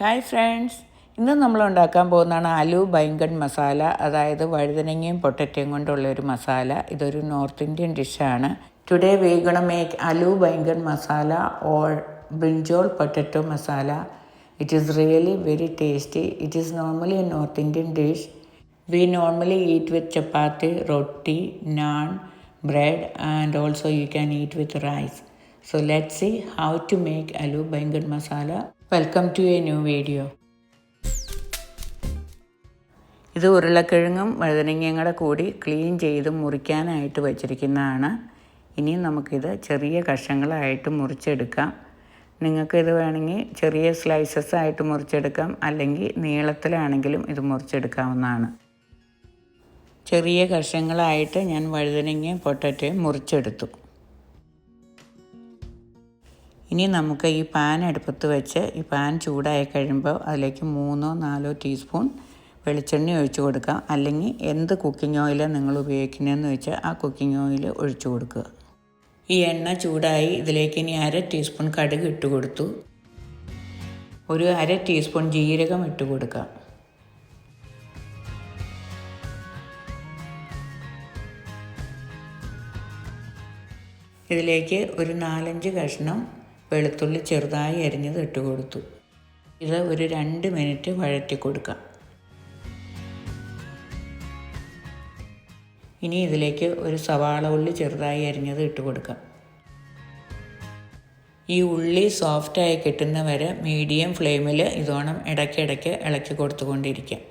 Hi friends. ഇന്ന് നമ്മൾ ഉണ്ടാക്കാൻ പോകുന്നതാണ് ആലു ബൈങ്കൺ മസാല അതായത് വഴുതനങ്ങയും പൊട്ടറ്റയും കൊണ്ടുള്ള ഒരു മസാല. ഇതൊരു നോർത്ത് ഇന്ത്യൻ ഡിഷാണ്. Today വേഗണ make aloo baingan masala or brinjal potato masala. It is really very tasty it is normally a north Indian dish we normally eat with chapati roti naan bread and also you can eat with rice so let see how to make aloo baingan masala. Welcome to a new video ഇത് ഉരുളക്കിഴങ്ങും വഴുതനങ്ങയും കൂടെ കൂടി clean ചെയ്ത് മുറിക്കാനായിട്ട് വച്ചിരിക്കുന്നതാണ്. ഇനി നമുക്കിത് ചെറിയ കഷങ്ങളായിട്ട് മുറിച്ചെടുക്കാം. നിങ്ങൾക്ക് ഇത് വേണമെങ്കിൽ ചെറിയ സ്ലൈസസ് ആയിട്ട് മുറിച്ചെടുക്കാം. അല്ലെങ്കിൽ നീളത്തിലാണെങ്കിലും ഇത് മുറിച്ചെടുക്കാവുന്നതാണ്. ചെറിയ കഷങ്ങളായിട്ട് ഞാൻ വഴുതനങ്ങയും പൊട്ടറ്റയും മുറിച്ചെടുത്തു. ഇനി നമുക്ക് ഈ പാൻ അടുപ്പത്ത് വെച്ച് ഈ പാൻ ചൂടായി കഴിയുമ്പോൾ അതിലേക്ക് മൂന്നോ നാലോ ടീസ്പൂൺ വെളിച്ചെണ്ണ ഒഴിച്ചു കൊടുക്കാം അല്ലെങ്കിൽ എന്ത് കുക്കിംഗ് ഓയിൽ നിങ്ങൾ ഉപയോഗിക്കുന്നതെന്ന് വെച്ചാൽ ആ കുക്കിംഗ് ഓയിൽ ഒഴിച്ചു കൊടുക്കുക. ഈ എണ്ണ ചൂടായി ഇതിലേക്ക് ഇനി അര ടീസ്പൂൺ കടുക് ഇട്ട് കൊടുത്തു. ഒരു അര ടീസ്പൂൺ ജീരകം ഇട്ട് കൊടുക്കുക. ഇതിലേക്ക് ഒരു നാലഞ്ച് കഷ്ണം വെളുത്തുള്ളി ചെറുതായി അരിഞ്ഞത് ഇട്ട് കൊടുത്തു. ഇത് ഒരു രണ്ട് മിനിറ്റ് വഴറ്റി കൊടുക്കാം. ഇനി ഇതിലേക്ക് ഒരു സവാള ഉള്ളി ചെറുതായി അരിഞ്ഞത് ഇട്ട് കൊടുക്കാം. ഈ ഉള്ളി സോഫ്റ്റായി കിട്ടുന്ന വരെ മീഡിയം ഫ്ലെയിമിൽ ഇതോണം ഇടയ്ക്കിടയ്ക്ക് ഇളക്കി കൊടുത്തുകൊണ്ടിരിക്കാം.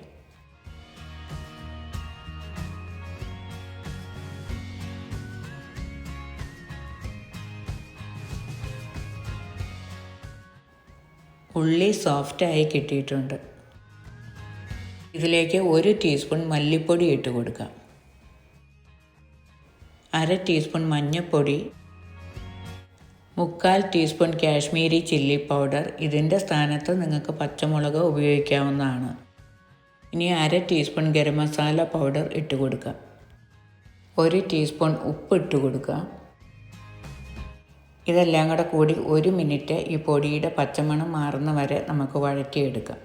ഉള്ളി സോഫ്റ്റായി കിട്ടിയിട്ടുണ്ട്. ഇതിലേക്ക് ഒരു ടീസ്പൂൺ മല്ലിപ്പൊടി ഇട്ട് കൊടുക്കാം. അര ടീസ്പൂൺ മഞ്ഞൾപ്പൊടി മുക്കാൽ ടീസ്പൂൺ കാശ്മീരി ചില്ലി പൗഡർ ഇതിന്റെ സ്ഥാനത്ത് നിങ്ങൾക്ക് പച്ചമുളക് ഉപയോഗിക്കാവുന്നതാണ്. ഇനി അര ടീസ്പൂൺ ഗരം മസാല പൗഡർ ഇട്ട് കൊടുക്കാം. ഒരു ടീസ്പൂൺ ഉപ്പ് ഇട്ട് കൊടുക്കാം. ഇതെല്ലാം കൂടെ കൂടി ഒരു മിനിറ്റ് ഈ പൊടിയുടെ പച്ചമണം മാറുന്ന വരെ നമുക്ക് വഴറ്റിയെടുക്കാം.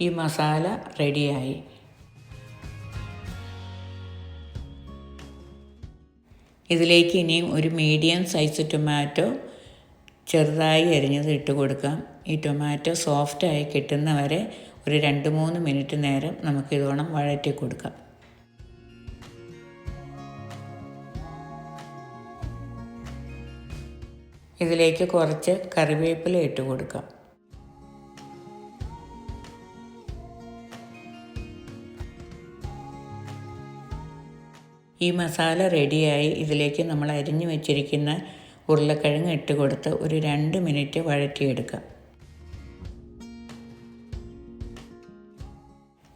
ഈ മസാല റെഡിയായി. ഇതിലേക്ക് ഇനിയും ഒരു മീഡിയം സൈസ് ടൊമാറ്റോ ചെറുതായി അരിഞ്ഞത് ഇട്ട് കൊടുക്കാം. ഈ ടൊമാറ്റോ സോഫ്റ്റായി കിട്ടുന്ന വരെ ഒരു രണ്ട് മൂന്ന് മിനിറ്റ് നേരം നമുക്ക് ഇതോണം വഴറ്റി കൊടുക്കാം. ഇതിലേക്ക് കുറച്ച് കറിവേപ്പില ഇട്ട് കൊടുക്കാം. ഈ മസാല റെഡിയായി ഇതിലേക്ക് നമ്മൾ അരിഞ്ഞു വെച്ചിരിക്കുന്ന ഉരുളക്കിഴങ്ങ് ഇട്ട് കൊടുത്ത് ഒരു രണ്ട് മിനിറ്റ് വഴറ്റിയെടുക്കാം.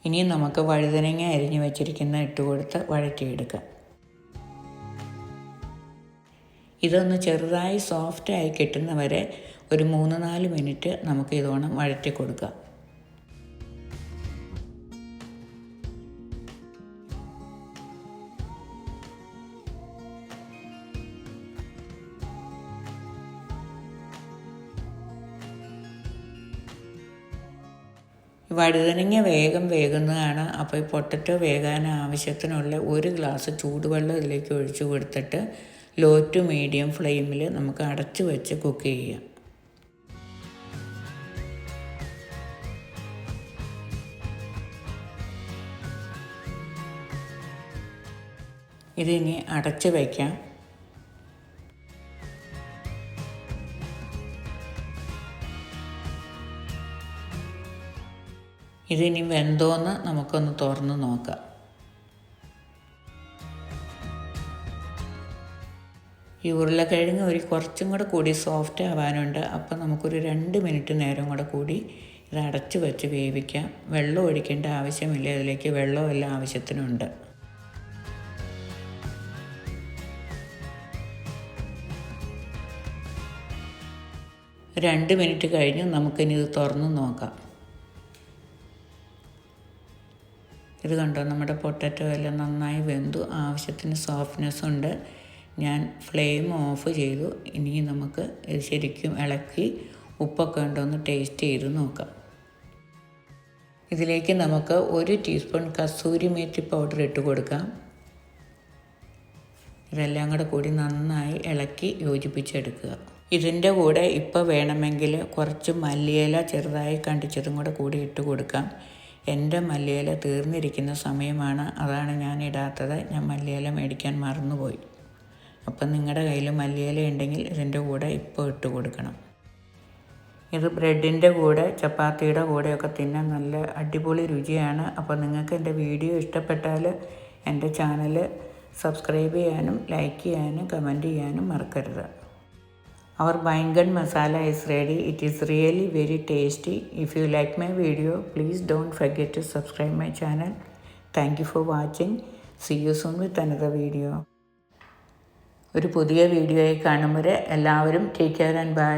ഇനി നമുക്ക് വഴുതനങ്ങ അരിഞ്ഞു വെച്ചിരിക്കുന്ന ഇട്ട് കൊടുത്ത് വഴറ്റിയെടുക്കാം. ഇതൊന്ന് ചെറുതായി സോഫ്റ്റായി കിട്ടുന്ന വരെ ഒരു മൂന്ന് നാല് മിനിറ്റ് നമുക്ക് ഇതോണം വഴറ്റി കൊടുക്കാം. വഴുതനങ്ങ വേഗം വേകുന്നതാണ്. അപ്പോൾ ഈ പൊട്ടറ്റോ വേകാൻ ആവശ്യത്തിനുള്ള ഒരു ഗ്ലാസ് ചൂടുവെള്ളം ഇതിലേക്ക് ഒഴിച്ചു കൊടുത്തിട്ട് ലോ ടു മീഡിയം ഫ്ലെയിമിൽ നമുക്ക് അടച്ചു വെച്ച് കുക്ക് ചെയ്യാം. ഇതിനി അടച്ച് വയ്ക്കാം ഇതിനി വെന്തോന്ന് നമുക്കൊന്ന് തുറന്ന് നോക്കാം. ഈ ഉരുളക്കിഴങ്ങ് ഒരു കുറച്ചും കൂടെ കൂടി സോഫ്റ്റ് ആവാനുണ്ട്. അപ്പം നമുക്കൊരു രണ്ട് മിനിറ്റ് നേരം കൂടെ കൂടി ഇത് അടച്ച് വെച്ച് വേവിക്കാം. വെള്ളം ഒഴിക്കേണ്ട ആവശ്യമില്ല. ഇതിലേക്ക് വെള്ളമെല്ലാം ആവശ്യത്തിനുണ്ട് രണ്ട് മിനിറ്റ് കഴിഞ്ഞ് നമുക്കിനി ഇത് തുറന്ന് നോക്കാം. ഇത് കണ്ടോ? നമ്മുടെ പൊട്ടറ്റോ എല്ലാം നന്നായി വെന്തു. ആവശ്യത്തിന് സോഫ്റ്റ്നെസ് ഉണ്ട്. ഞാൻ ഫ്ലെയിം ഓഫ് ചെയ്തു. ഇനി നമുക്ക് ഇത് ശരിക്കും ഇളക്കി ഉപ്പൊക്കെ ഉണ്ടോ ഒന്ന് ടേസ്റ്റ് ചെയ്ത് നോക്കാം. ഇതിലേക്ക് നമുക്ക് ഒരു ടീസ്പൂൺ കസൂരി മേത്തി പൗഡർ ഇട്ട് കൊടുക്കാം. ഇതെല്ലാം കൂടെ കൂടി നന്നായി ഇളക്കി യോജിപ്പിച്ചെടുക്കുക. ഇതിന്റെ കൂടെ ഇപ്പോൾ വേണമെങ്കിൽ കുറച്ച് മല്ലിയില ചെറുതായി കണ്ടിച്ചതും കൂടെ കൂടി ഇട്ട് കൊടുക്കാം. എന്റെ മല്ലിയില തീർന്നിരിക്കുന്ന സമയമാണ്. അതാണ് ഞാൻ ഇടാത്തത്. ഞാൻ മല്ലിയില മേടിക്കാൻ മറന്നുപോയി. അപ്പം നിങ്ങളുടെ കയ്യിൽ മല്ലിയില ഉണ്ടെങ്കിൽ ഇതിന്റെ കൂടെ ഇപ്പോൾ ഇട്ട് കൊടുക്കണം. ഇത് ബ്രെഡിന്റെ കൂടെ ചപ്പാത്തിയുടെ കൂടെയൊക്കെ തിന്നാൻ നല്ല അടിപൊളി രുചിയാണ്. അപ്പോൾ നിങ്ങൾക്ക് എന്റെ വീഡിയോ ഇഷ്ടപ്പെട്ടാൽ എന്റെ ചാനൽ സബ്സ്ക്രൈബ് ചെയ്യാനും ലൈക്ക് ചെയ്യാനും കമന്റ് ചെയ്യാനും മറക്കരുത്. Our baingan masala is ready. It is really very tasty. If you like my video please don't forget to subscribe my channel. Thank you for watching. See you soon with another video. ഒരു പുതിയ വീഡിയോയിൽ കാണും വരെ എല്ലാവരും take care and by